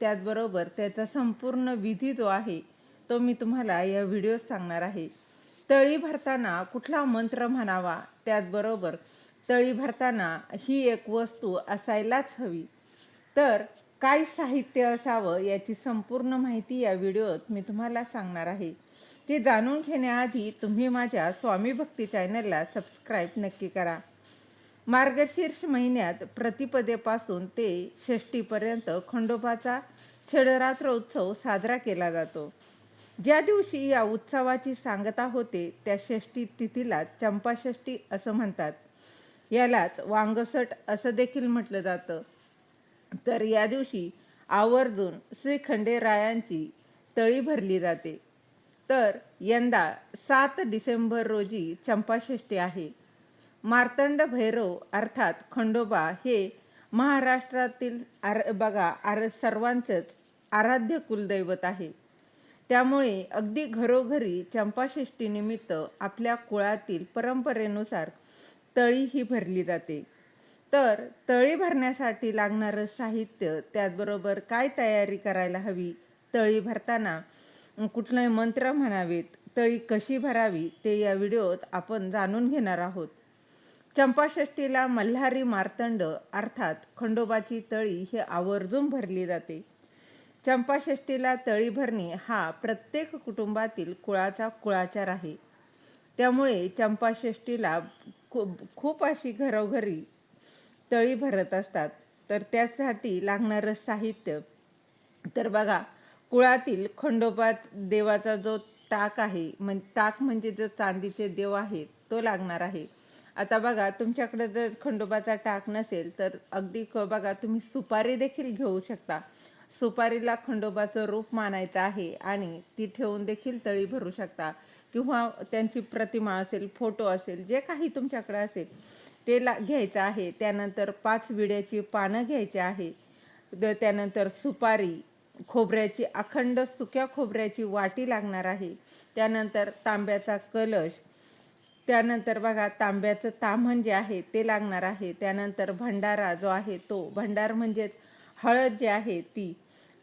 त्याचबरोबर त्याचा संपूर्ण विधी जो आहे तो मी तुम्हाला या व्हिडिओत सांगणार आहे. तळी भरताना कुठला मंत्र म्हणावा त्याचबरोबर तळी भरताना ही एक वस्तू असायलाच हवी. तर काय साहित्य असावं याची संपूर्ण माहिती या व्हिडिओत मी तुम्हाला सांगणार आहे. ते जाणून घेण्याआधी तुम्ही माझ्या स्वामी भक्ती चॅनलला सबस्क्राईब नक्की करा. मार्गशीर्ष महिन्यात प्रतिपदेपासून ते षष्टीपर्यंत खंडोबाचा षडरात्र उत्सव साजरा केला जातो. ज्या दिवशी या उत्सवाची सांगता होते त्या षष्टी तिथीला चंपाषष्ठी असं म्हणतात. यालाच वांगसट असं देखील म्हटलं जातं. तर या दिवशी आवर्जून श्री खंडेरायांची तळी भरली जाते. तर यंदा सात डिसेंबर रोजी चंपाषष्ठी आहे. मार्तंड भैरव अर्थात खंडोबा हे महाराष्ट्रातील आर बघा आर सर्वांचंच आराध्य कुलदैवत आहे. त्यामुळे अगदी घरोघरी चंपाषष्टीनिमित्त आपल्या कुळातील परंपरेनुसार तळी ही भरली जाते. तर तळी भरण्यासाठी लागणारं साहित्य त्याचबरोबर काय तयारी करायला हवी? तळी भरताना कुठले मंत्र म्हणावेत तळी कशी भरावी ते या व्हिडिओत आपण जाणून घेणार आहोत. चंपाषष्टीला मल्हारी मार्तंड अर्थात खंडोबाची तळी हे आवर्जून भरली जाते. चंपाषष्टीला तळी भरणे हा प्रत्येक कुटुंबातील कुळाचा कुळाचार आहे. त्यामुळे चंपाषष्टीला खूप खूप अशी घरोघरी तळी भरत असतात. तर त्यासाठी लागणारं साहित्य तर बघा कुळातील खंडोबा देवाचा जो टाक आहे म्हण टाक म्हणजे जो चांदीचे देव आहे तो लागणार आहे. आता बघा तुमच्याकडे जर खंडोबाचा टाक नसेल तर अगदी क बघा तुम्ही सुपारी देखील घेऊ शकता. सुपारीला खंडोबाचं रूप मानायचं आहे आणि ती ठेवून देखील तळी भरू शकता. किंवा त्यांची प्रतिमा असेल फोटो असेल जे काही तुमच्याकडे असेल ते ला घ्यायचं आहे. त्यानंतर पाच विड्याची पानं घ्यायची आहे. त्यानंतर सुपारी खोबऱ्याची अखंड सुक्या खोबऱ्याची वाटी लागणार आहे. त्यानंतर तांब्याचा कलश त्यानंतर बघा तांब्याचं तामन जे आहे ते लागणार आहे. त्यानंतर भंडारा जो आहे तो भंडार म्हणजेच हळद जी आहे ती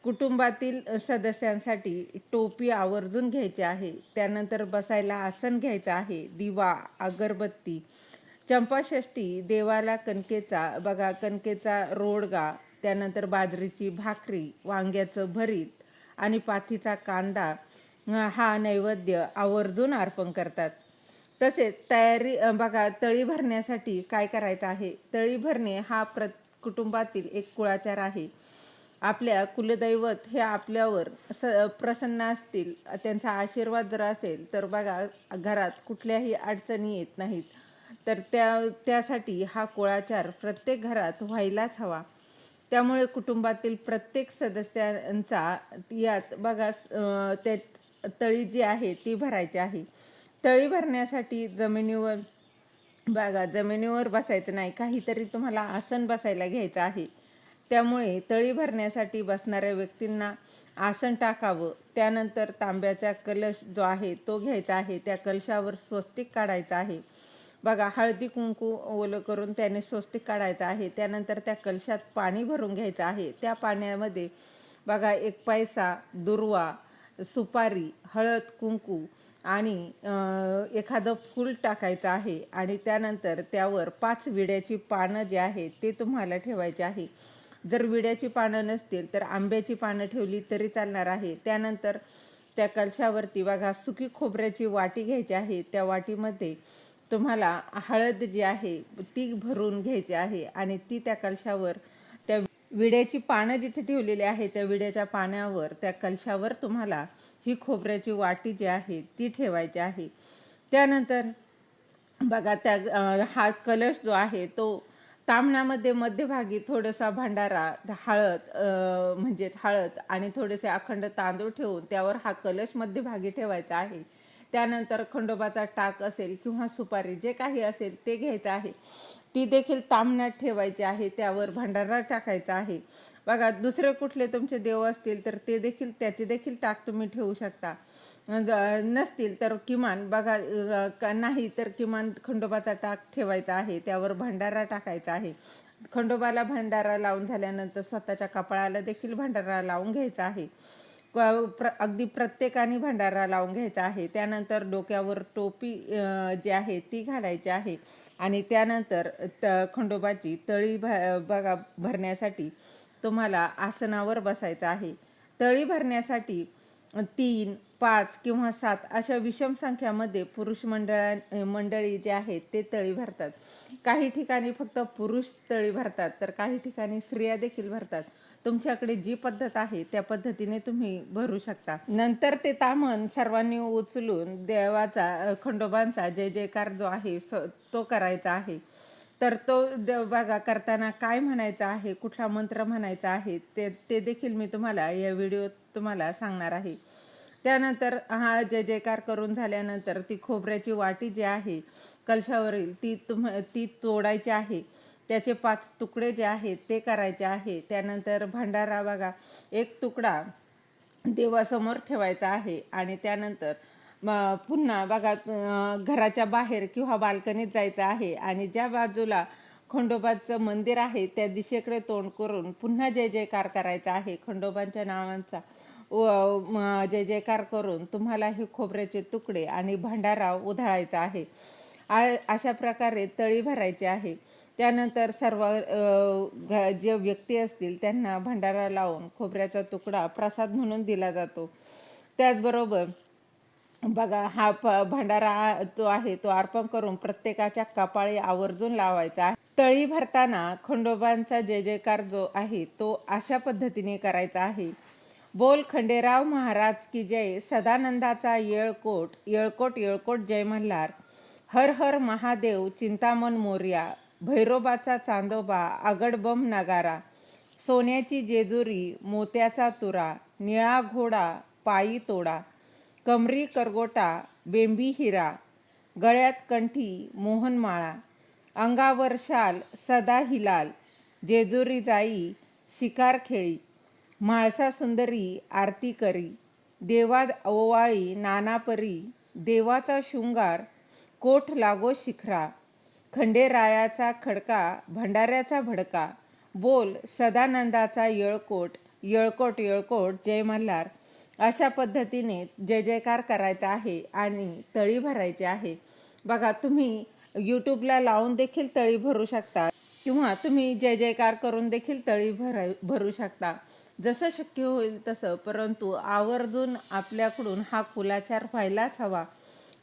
कुटुंबातील सदस्यांसाठी टोपी आवर्जून घ्यायची आहे. त्यानंतर बसायला आसन घ्यायचं आहे. दिवा अगरबत्ती चंपाषष्टी देवाला कणकेचा बघा कणकेचा रोडगा त्यानंतर बाजरीची भाकरी वांग्याचं भरीत आणि पाथीचा कांदा हा नैवेद्य आवर्जून अर्पण करतात. तसेच तयारी बघा तळी भरण्यासाठी काय करायचं आहे? तळी भरणे हा प्र कुटुंबातील एक कुळाचार आहे. आपल्या कुलदैवत हे आपल्यावर स प्रसन्न असतील त्यांचा आशीर्वाद जर असेल तर बघा घरात कुठल्याही अडचणी येत नाहीत. तर त्या त्यासाठी हा कुळाचार प्रत्येक घरात व्हायलाच हवा. त्यामुळे कुटुंबातील प्रत्येक सदस्यांचा यात बघा त्या तळी जी आहे ती भरायची आहे. तळी भरण्यासाठी जमिनीवर बघा जमिनीवर बसायचं नाही. काहीतरी तुम्हाला आसन बसायला घ्यायचं आहे. त्यामुळे तळी भरण्यासाठी बसणाऱ्या व्यक्तींना आसन टाकावं. त्यानंतर तांब्याचा कलश जो आहे तो घ्यायचा आहे. त्या कलशावर स्वस्तिक काढायचं आहे. बघा हळदी कुंकू ओलं करून त्याने स्वस्तिक काढायचं आहे. त्यानंतर त्या कलशात पाणी भरून घ्यायचं आहे. त्या पाण्यामध्ये बघा एक पैसा दुर्वा सुपारी हळद कुंकू आणि एखादं फूल टाकायचं आहे आणि त्यानंतर त्यावर पाच विड्याची पानं जे आहेत ते तुम्हाला ठेवायचे आहे. जर विड्याची पानं नसतील तर आंब्याची पानं ठेवली तरी चालणार आहे. त्यानंतर त्या कलशावरती बघा सुकी खोबऱ्याची वाटी घ्यायची आहे. त्या वाटीमध्ये तुम्हाला हळद जी आहे ती भरून घ्यायची आहे आणि ती त्या कलशावर विड्याची पानं जिथे ठेवलेली आहे त्या विड्याच्या पाण्यावर त्या कलशावर तुम्हाला ही खोबऱ्याची वाटी जी आहे ती ठेवायची आहे. त्यानंतर बघा त्या हा कलश जो आहे तो तांबणामध्ये मध्यभागी थोडासा भांडारा हळद म्हणजेच हळद आणि थोडेसे अखंड तांदूळ ठेवून त्यावर हा कलश मध्यभागी ठेवायचा आहे. त्यानंतर खंडोबाचा टाक असेल किंवा सुपारी जे काही असेल ते घ्यायचं आहे. ती देखील तामण्यात ठेवायची आहे त्यावर भंडारा टाकायचा आहे. बघा दुसरे कुठले तुमचे देव असतील तर ते देखील त्याचे देखील टाक तुम्ही ठेवू शकता. नसतील तर किमान बघा का नाही तर किमान खंडोबाचा टाक ठेवायचा आहे त्यावर भंडारा टाकायचा आहे. खंडोबाला भंडारा लावून झाल्यानंतर स्वतःच्या कपाळाला देखील भंडारा लावून घ्यायचा आहे. प्र अगदी प्रत्येकाने भंडारा लावून घ्यायचा आहे. त्यानंतर डोक्यावर टोपी जी आहे ती घालायची आहे. आणि त्यानंतर त खंडोबाची तळी भ बघा भरण्यासाठी तुम्हाला आसनावर बसायचं आहे. तळी भरण्यासाठी तीन पाच किंवा सात अशा विषम संख्यामध्ये पुरुष मंडळा मंडळी जे आहेत ते तळी भरतात. काही ठिकाणी फक्त पुरुष तळी भरतात तर काही ठिकाणी स्त्रिया देखील भरतात. तुमच्याकडे जी पद्धत आहे त्या पद्धतीने तुम्ही भरू शकता. नंतर ते तामण सर्वांनी उचलून देवाचा खंडोबांचा जय जयकार जो आहे स- तो करायचा आहे. तर तो देव बघा करताना काय म्हणायचं आहे कुठला मंत्र म्हणायचा आहे ते ते देखील मी तुम्हाला या व्हिडिओत तुम्हाला सांगणार आहे. त्यानंतर हा जय जयकार करून झाल्यानंतर ती खोबऱ्याची वाटी जी आहे कलशावरील ती तुम ती तोडायची आहे. त्याचे पाच तुकडे जे आहेत ते करायचे आहे. त्यानंतर भंडारा बघा एक तुकडा देवासमोर ठेवायचा आहे. आणि त्यानंतर मग पुन्हा बघा घराच्या बाहेर किंवा बाल्कनीत जायचं आहे. आणि ज्या बाजूला खंडोबाचं मंदिर आहे त्या दिशेकडे तोंड करून पुन्हा जय जयकार करायचा आहे. खंडोबांच्या नावांचा व जय जयकार करून तुम्हाला हे खोबऱ्याचे तुकडे आणि भंडारा उधळायचा आहे. आ- अशा प्रकारे तळी भरायची आहे. त्यानंतर सर्व घ- जे व्यक्ती असतील त्यांना भंडारा लावून खोबऱ्याचा तुकडा प्रसाद म्हणून दिला जातो. त्याचबरोबर बघा हा प भंडारा जो आहे तो अर्पण करून प्रत्येकाच्या कपाळी आवर्जून लावायचा तळी भरताना खंडोबांचा जय जयकार जो आहे तो अशा पद्धतीने करायचा आहे. बोल खंडेराव महाराज की जय सदानंदाचा येळकोट येळकोट येळकोट जय मल्हार. हर हर महादेव चिंतामण मोर्या. भैरोबाचा चांदोबा आगडबम नगारा सोन्याची जेजुरी मोत्याचा तुरा निळा घोडा पायी तोडा कमरी करगोटा बेंबी हिरा गळ्यात कंठी मोहनमाळा अंगावर शाल सदा हिलाल जेजुरी जाई शिकार खेळी म्हाळसा सुंदरी आरती करी देवा ओवाळी नानापरी देवाचा शृंगार कोठ लागो शिखरा खंडेरायाचा खडका भंडाऱ्याचा भडका बोल सदानंदाचा येळकोट येळकोट येळकोट जय मल्हार अशा पद्धतीने जय जयकार करायचा आहे आणि तळी भरायची आहे. बघा तुम्ही यूट्यूबला लावून देखील तळी भरू शकता किंवा तुम्ही जय जयकार करून देखील तळी भरा भरू शकता. जसं शक्य होईल तसं परंतु आवर्जून आपल्याकडून हा कुलाचार व्हायलाच हवा.